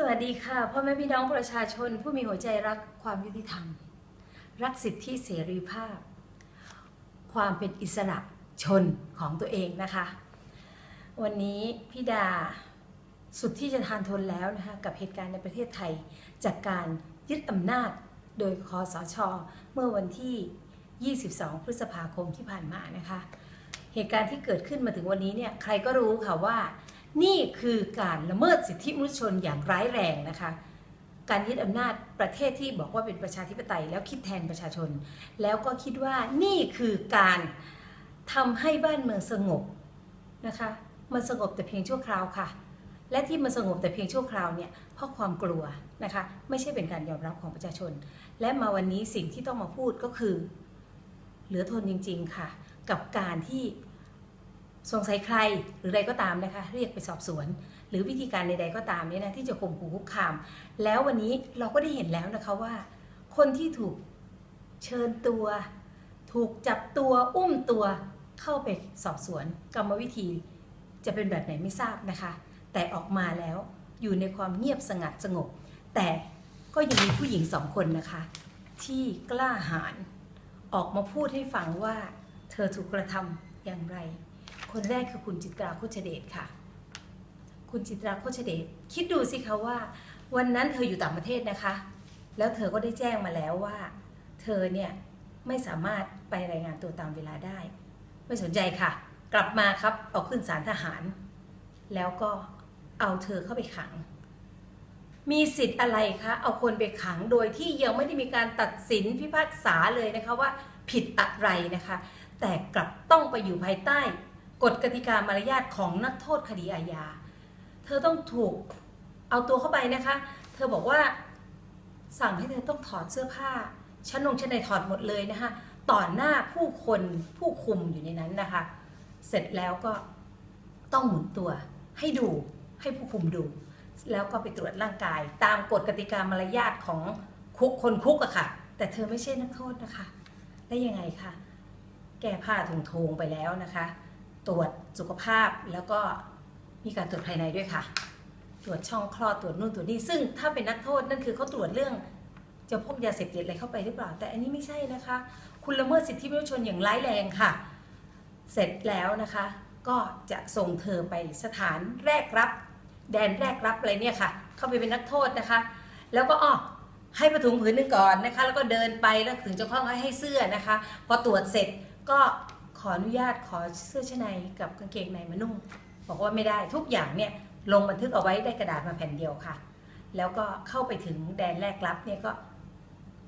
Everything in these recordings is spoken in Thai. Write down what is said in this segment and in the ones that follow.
สวัสดีค่ะพ่อแม่พี่น้องประชาชน ผู้มีหัวใจรักความยุติธรรม รักสิทธิเสรีภาพ ความเป็นอิสระชนของตัวเองนะคะ วันนี้พี่ดาสุดที่จะทานทนแล้วนะคะกับเหตุการณ์ในประเทศไทย จากการยึดอำนาจโดยคอสชเมื่อวันที่ 22 พฤษภาคมที่ผ่านมานะคะ เหตุการณ์ที่เกิดขึ้นมาถึงวันนี้เนี่ยใครก็รู้ค่ะว่า นี่คือการละเมิดสิทธิมนุษยชนอย่างร้ายแรงนะคะ การยึดอำนาจประเทศที่บอกว่าเป็นประชาธิปไตย แล้วคิดแทนประชาชน แล้วก็คิดว่านี่คือการทำให้บ้านเมืองสงบนะคะ มันสงบแต่เพียงชั่วคราวค่ะ และที่มันสงบแต่เพียงชั่วคราวเนี่ยเพราะความกลัวนะคะ ไม่ใช่เป็นการยอมรับของประชาชน และมาวันนี้สิ่งที่ต้องมาพูดก็คือ เหลือทนจริง ๆค่ะ กับการที่ สงสัยใครหรือใดก็ตามนะคะ เรียกไปสอบสวน หรือวิธีการใดๆก็ตามเนี่ยนะที่จะข่มขู่คุกคาม แล้ววันนี้เราก็ได้เห็นแล้วนะคะว่า คนที่ถูกเชิญตัว ถูกจับตัวอุ้มตัวเข้าไปสอบสวนกรรมวิธีจะเป็นแบบไหนไม่ทราบนะคะ แต่ออกมาแล้วอยู่ในความเงียบสงัดสงบ แต่ก็ยังมีผู้หญิงสองคนนะคะ ที่กล้าหาญออกมาพูดให้ฟังว่าเธอถูกกระทำอย่างไร คนแรกคือคุณจิตราโคชเดชค่ะ คุณจิตราโคชเดชคิดดูสิคะว่า วันนั้นเธออยู่ต่างประเทศนะคะ แล้วเธอก็ได้แจ้งมาแล้วว่า เธอเนี่ยไม่สามารถไปรายงานตัวตามเวลาได้ ไม่สนใจค่ะ กลับมาครับเอาขึ้นศาลทหาร แล้วก็เอาเธอเข้าไปขัง มีสิทธิ์อะไรคะเอาคนไปขังโดยที่ยังไม่ได้มีการตัดสินพิพากษาเลยนะคะว่าผิดอะไรนะคะ แต่กลับต้องไปอยู่ภายใต้ กฎกติกามารยาทของนักโทษคดีอาญา เธอต้องถูกเอาตัวเข้าไปนะคะ เธอบอกว่าสั่งให้เธอต้องถอดเสื้อผ้า ชั้นนงชั้นในถอดหมดเลยนะคะต่อหน้าผู้คนผู้คุมอยู่ในนั้นนะคะ เสร็จแล้วก็ต้องหมุนตัวให้ดูให้ผู้คุมดู แล้วก็ไปตรวจร่างกาย ตามกฎกติกามารยาทของคุกคนคุกอะค่ะ แต่เธอไม่ใช่นักโทษนะคะ ได้ยังไงคะแก้ผ้าถุงทงไปแล้วนะคะ ตรวจสุขภาพแล้วก็มีการตรวจภายในด้วยค่ะ ตรวจช่องคลอดตรวจนู่นตรวจนี่ซึ่งถ้าเป็นนักโทษนั่นคือเขาตรวจเรื่องจะพบยาเสพติดอะไรเข้าไปหรือเปล่า แต่อันนี้ไม่ใช่นะคะ คุณละเมิดสิทธิมนุษยชนอย่างร้ายแรงค่ะ เสร็จแล้วนะคะ ก็จะส่งเธอไปสถานแรกรับ แดนแรกรับอะไรเนี่ยค่ะ เข้าไปเป็นนักโทษนะคะ แล้วก็อ้อให้ผ้าถุงผืนหนึ่งก่อนนะคะ แล้วก็เดินไปแล้วถึงเจ้าของให้ให้เสื้อนะคะ พอตรวจเสร็จก็ ออนุญาตขอเสื้อชั้นในกับกางเกงในมานุ่ง บอกว่าไม่ได้ทุกอย่างเนี่ยลงบันทึกเอาไว้ได้กระดาษมาแผ่นเดียวค่ะ แล้วก็เข้าไปถึงแดนแรกรับเนี่ยก็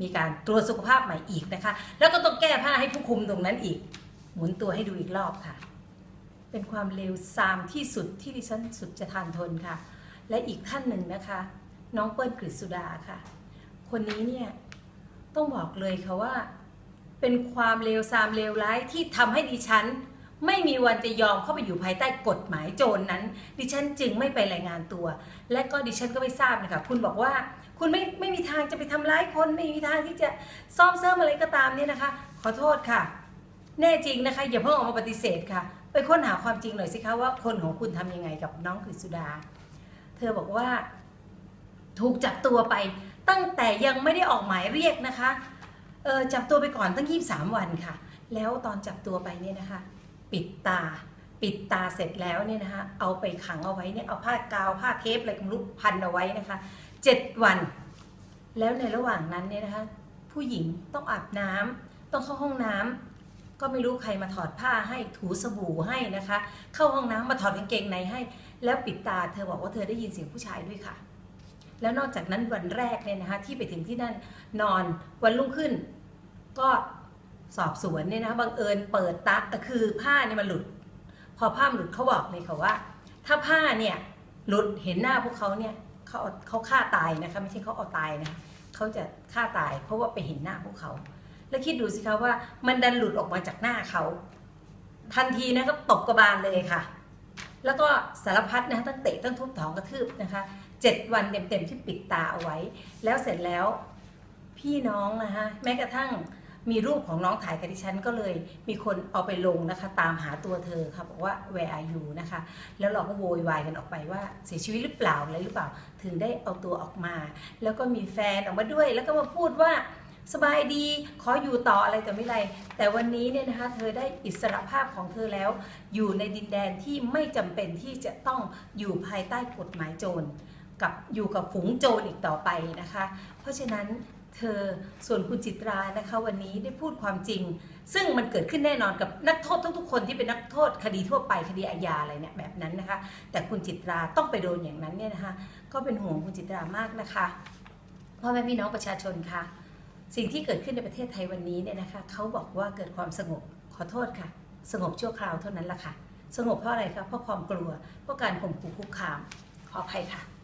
มีการตรวจสุขภาพใหม่อีกนะคะ แล้วก็ต้องแก้ผ้าให้ผู้คุมตรงนั้นอีก หมุนตัวให้ดูอีกรอบค่ะ เป็นความเลวทรามที่สุดที่ดิฉันสุดจะทานทนค่ะ และอีกท่านหนึ่งนะคะ น้องเปิ้ลกฤษสุดาค่ะ คนนี้เนี่ยต้องบอกเลยค่ะว่า เป็นความเลวทรามเลวร้ายที่ทำให้ดิฉัน ไม่มีวันจะยอมเข้าไปอยู่ภายใต้กฎหมายโจรนนั้น ดิฉันจึงไม่ไปรายงานตัว และก็ดิฉันก็ไม่ทราบนะคะคุณบอกว่า คุณไม่ไม่มีทางจะไปทำร้ายคน ไม่มีทางที่จะซ่อมเสริมอะไรก็ตามเนี่ยนะคะ ขอโทษค่ะ แน่จริงนะคะ อย่าเพิ่งออกมาปฏิเสธค่ะ ไปค้นหาความจริงหน่อยสิคะว่าคนของคุณทำยังไงกับน้องกฤษสุดา เธอบอกว่า ถูกจับตัวไปตั้งแต่ยังไม่ได้ออกหมายเรียกนะคะ เออจับตัวไปก่อนตั้ง 23 วันค่ะ แล้วตอนจับตัวไปเนี่ยนะคะ ปิดตา ปิดตาเสร็จแล้วเนี่ยนะคะ เอาไปขังเอาไว้เนี่ยเอาผ้ากาวผ้าเทปอะไรก็ไม่รู้พันเอาไว้นะคะเจ็ดวัน แล้วในระหว่างนั้นเนี่ยนะคะ ผู้หญิงต้องอาบน้ำต้องเข้าห้องน้ำก็ไม่รู้ใครมาถอดผ้าให้ถูสบู่ให้นะคะ เข้าห้องน้ำมาถอดกางเกงในให้ แล้วปิดตาเธอบอกว่าเธอได้ยินเสียงผู้ชายด้วยค่ะแล้วนอกจากนั้นวันแรกเนี่ยนะคะที่ไปถึงที่นั่นนอนวันรุ่งขึ้น ก็สอบสวนเนี่ยนะบังเอิญเปิดตาคือผ้าเนี่ยมันหลุด พอผ้ามันหลุดเขาบอกเลยค่ะว่า ถ้าผ้าเนี่ยหลุดเห็นหน้าพวกเขาเนี่ยเขาเอาเขาฆ่าตายนะคะไม่ใช่เขาเอาตายนะเขาจะฆ่าตาย เพราะว่าไปเห็นหน้าพวกเขา แล้วคิดดูสิคะว่ามันดันหลุดออกมาจากหน้าเขา ทันทีนะก็ตบกระบาลเลยค่ะ แล้วก็สารพัดนะตั้งเตะตั้งทุบท้องกระทืบนะคะเจ็ดวันเต็มๆที่ปิดตาเอาไว้ แล้วเสร็จแล้วพี่น้องนะคะแม้กระทั่ง มีรูปของน้องถ่ายกับดิฉันก็เลยมีคนเอาไปลงนะคะตามหาตัวเธอค่ะบอกว่า where are you นะคะ แล้วเราก็โวยวายกันออกไปว่าเสียชีวิตหรือเปล่าอะไรหรือเปล่า ถึงได้เอาตัวออกมา แล้วก็มีแฟนออกมาด้วย แล้วก็มาพูดว่าสบายดีขออยู่ต่ออะไรแต่ไม่ไร แต่วันนี้เนี่ยนะคะเธอได้อิสระภาพของเธอแล้ว อยู่ในดินแดนที่ไม่จำเป็นที่จะต้องอยู่ภายใต้กฎหมายโจรกับอยู่กับฝูงโจรอีกต่อไปนะคะ เพราะฉะนั้น เธอส่วนคุณจิตรานะคะวันนี้ได้พูดความจริง ซึ่งมันเกิดขึ้นแน่นอนกับนักโทษทุกๆคนที่เป็นนักโทษคดีทั่วไปคดีอาญาอะไรเนี่ยแบบนั้นนะคะ แต่คุณจิตราต้องไปโดนอย่างนั้นเนี่ยนะคะ ก็เป็นห่วงคุณจิตรามากนะคะพ่อแม่พี่น้องประชาชนคะสิ่งที่เกิดขึ้นในประเทศไทยวันนี้เนี่ยนะคะเขาบอกว่าเกิดความสงบขอโทษค่ะ สงบชั่วคราวเท่านั้นละค่ะ สงบเพราะอะไรคะเพราะความกลัวเพราะการข่มขู่คุกคามขออภัยค่ะ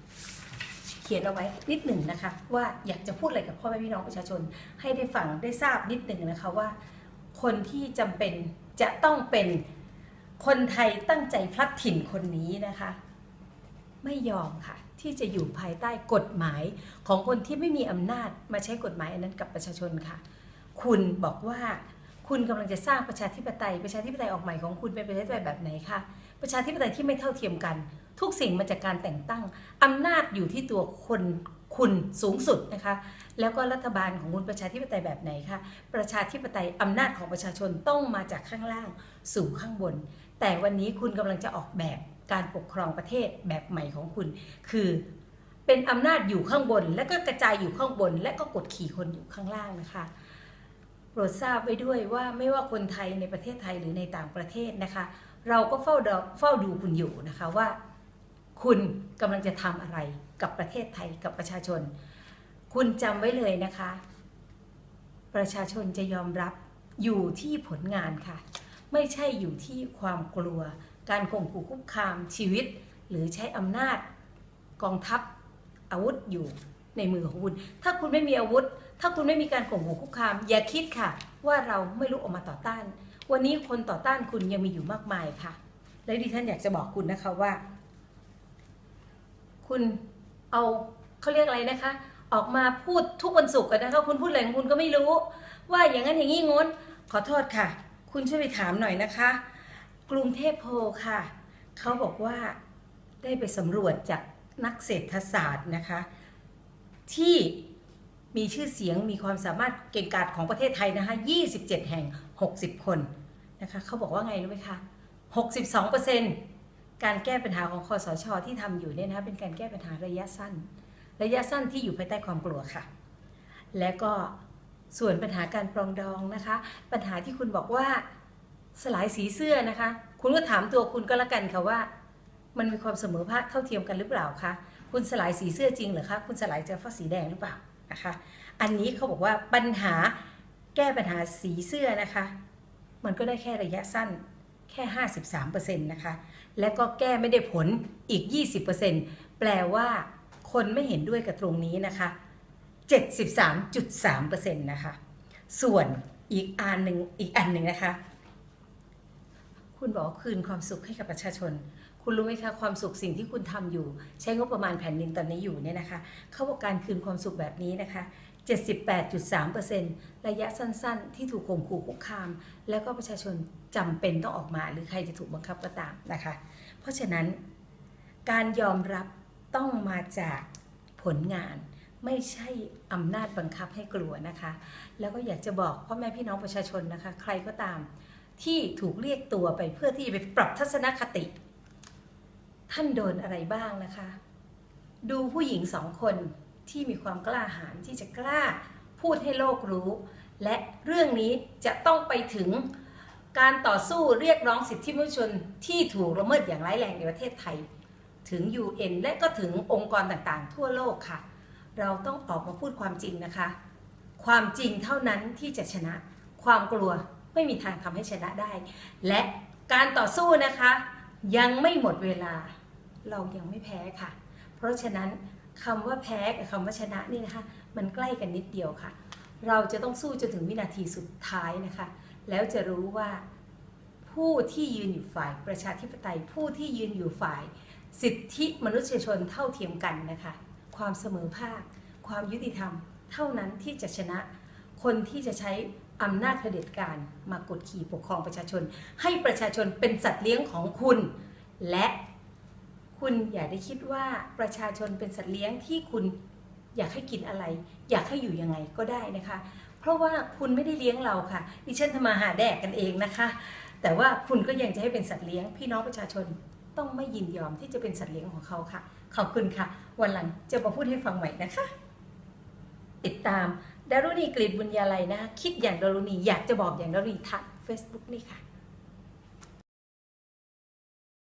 ขียนเอาไว้นิดหนึ่งนะคะ ว่าอยากจะพูดอะไรกับพ่อแม่พี่น้องประชาชน ให้ได้ฟังได้ทราบนิดหนึ่งนะคะว่า คนที่จำเป็นจะต้องเป็นคนไทยตั้งใจพลัดถิ่นคนนี้นะคะ ไม่ยอมค่ะ ที่จะอยู่ภายใต้กฎหมายของคนที่ไม่มีอำนาจมาใช้กฎหมายอันนั้นกับประชาชนค่ะ คุณบอกว่าคุณกำลังจะสร้างประชาธิปไตย ประชาธิปไตยออกใหม่ของคุณเป็นประชาธิปไตยแบบไหนคะประชาธิปไตยที่ไม่เท่าเทียมกัน ทุกสิ่งมาจากการแต่งตั้งอำนาจอยู่ที่ตัวคนคุณสูงสุดนะคะ แล้วก็รัฐบาลของคุณประชาธิปไตยแบบไหนคะประชาธิปไตยอำนาจของประชาชนต้องมาจากข้างล่างสู่ข้างบน แต่วันนี้คุณกำลังจะออกแบบการปกครองประเทศแบบใหม่ของคุณ คือเป็นอำนาจอยู่ข้างบน และก็กระจายอยู่ข้างบน และก็กดขี่คนอยู่ข้างล่างนะคะโปรดทราบไว้ด้วยว่าไม่ว่าคนไทยในประเทศไทยหรือในต่างประเทศนะคะ เราก็เฝ้าดเฝ้าดูคุณอยู่นะคะว่า คุณกำลังจะทำอะไรกับประเทศไทยกับประชาชน คุณจำไว้เลยนะคะ ประชาชนจะยอมรับอยู่ที่ผลงานค่ะ ไม่ใช่อยู่ที่ความกลัว การข่มขู่คุกคามชีวิต หรือใช้อำนาจกองทัพอาวุธอยู่ในมือของคุณ ถ้าคุณไม่มีอาวุธ ถ้าคุณไม่มีการข่มขู่คุกคาม อย่าคิดค่ะ ว่าเราไม่ลุกออกมาต่อต้าน วันนี้คนต่อต้านคุณยังมีอยู่มากมายค่ะ และดิฉันอยากจะบอกคุณนะคะว่า คุณเอาเขาเรียกอะไรนะคะ ออกมาพูดทุกวันศุกร์กันนะคะ คุณพูดอะไรของคุณก็ไม่รู้ ว่าอย่างนั้นอย่างนี้งนขอโทษค่ะ คุณช่วยไปถามหน่อยนะคะ กรุงเทพโพค่ะเขาบอกว่าได้ไปสำรวจจากนักเศรษฐศาสตร์นะคะ ที่มีชื่อเสียงมีความสามารถเก่งกาจของประเทศไทยนะคะ27 แห่ง 60 คนนะคะเขาบอกว่าไงรู้ไหมคะ 62% การแก้ปัญหาของคอสชที่ทำอยู่เนี่ยนะคะเป็นการแก้ปัญหาระยะสั้น ระยะสั้นที่อยู่ภายใต้ความกลัวค่ะ และก็ส่วนปัญหาการปรองดองนะคะ ปัญหาที่คุณบอกว่าสลายสีเสื้อนะคะ คุณก็ถามตัวคุณก็แล้วกันค่ะว่า มันมีความเสมอภาคเท่าเทียมกันหรือเปล่าคะคุณสลายสีเสื้อจริงหรือคะคุณสลายเจอฟ้าสีแดงหรือเปล่านะคะ อันนี้เขาบอกว่าปัญหาแก้ปัญหาสีเสื้อนะคะ มันก็ได้แค่ระยะสั้น แค่ 53%นะคะ และก็แก้ไม่ได้ผลอีก 20%แปลว่าคนไม่เห็นด้วยกับตรงนี้นะคะ 73.3%นะคะ ส่วนอีกอันหนึ่งอีกอันหนึ่งนะคะ คุณบอกคืนความสุขให้กับประชาชน คุณรู้ไหมคะความสุขสิ่งที่คุณทำอยู่ ใช้งบประมาณแผ่นดินตอนนี้อยู่เนี่ยนะคะ เขาบอกการคืนความสุขแบบนี้นะคะ 78.3%ระยะสั้นๆ ที่ถูกข่มขู่คุกคาม แล้วก็ประชาชนจำเป็นต้องออกมาหรือใครจะถูกบังคับก็ตามนะคะ เพราะฉะนั้น การยอมรับต้องมาจากผลงานไม่ใช่อำนาจบังคับให้กลัวนะคะ แล้วก็อยากจะบอกพ่อแม่พี่น้องประชาชนนะคะ ใครก็ตามที่ถูกเรียกตัวไปเพื่อที่จะไปปรับทัศนคติ ท่านโดนอะไรบ้างนะคะ ดูผู้หญิงสองคน ที่มีความกล้าหาญที่จะกล้าพูดให้โลกรู้ และเรื่องนี้จะต้องไปถึงการต่อสู้เรียกร้องสิทธิมนุษยชนที่ถูกละเมิดอย่างร้ายแรงในประเทศไทย ถึง UN และก็ถึงองค์กรต่างๆ ทั่วโลกค่ะ เราต้องออกมาพูดความจริงนะคะ ความจริงเท่านั้นที่จะชนะ ความกลัวไม่มีทางทำให้ชนะได้ และการต่อสู้นะคะ ยังไม่หมดเวลา เรายังไม่แพ้ค่ะ เพราะฉะนั้น คำว่าแพ้กับคำว่าชนะนี่นะคะ มันใกล้กันนิดเดียวค่ะ เราจะต้องสู้จนถึงวินาทีสุดท้ายนะคะ แล้วจะรู้ว่าผู้ที่ยืนอยู่ฝ่ายประชาธิปไตย ผู้ที่ยืนอยู่ฝ่าย สิทธิมนุษยชนเท่าเทียมกันนะคะ ความเสมอภาค ความยุติธรรม เท่านั้นที่จะชนะ คนที่จะใช้อำนาจเผด็จการมากดขี่ปกครองประชาชน ให้ประชาชนเป็นสัตว์เลี้ยงของคุณ และ คุณอย่าได้คิดว่าประชาชนเป็นสัตว์เลี้ยงที่คุณอยากให้กินอะไร อยากให้อยู่ยังไงก็ได้นะคะ เพราะว่าคุณไม่ได้เลี้ยงเราค่ะดิฉันทำมาหาแดกกันเองนะคะ แต่ว่าคุณก็ยังจะให้เป็นสัตว์เลี้ยง พี่น้องประชาชนต้องไม่ยินยอมที่จะเป็นสัตว์เลี้ยงของเขาค่ะ ขอบคุณค่ะ วันหลังจะมาพูดให้ฟังใหม่นะคะ ติดตามดารุณีกฤษบุญญาลัยนะคะคิดอย่างดารุณีอยากจะบอกอย่างดารุณีทาง Facebook นี่ค่ะ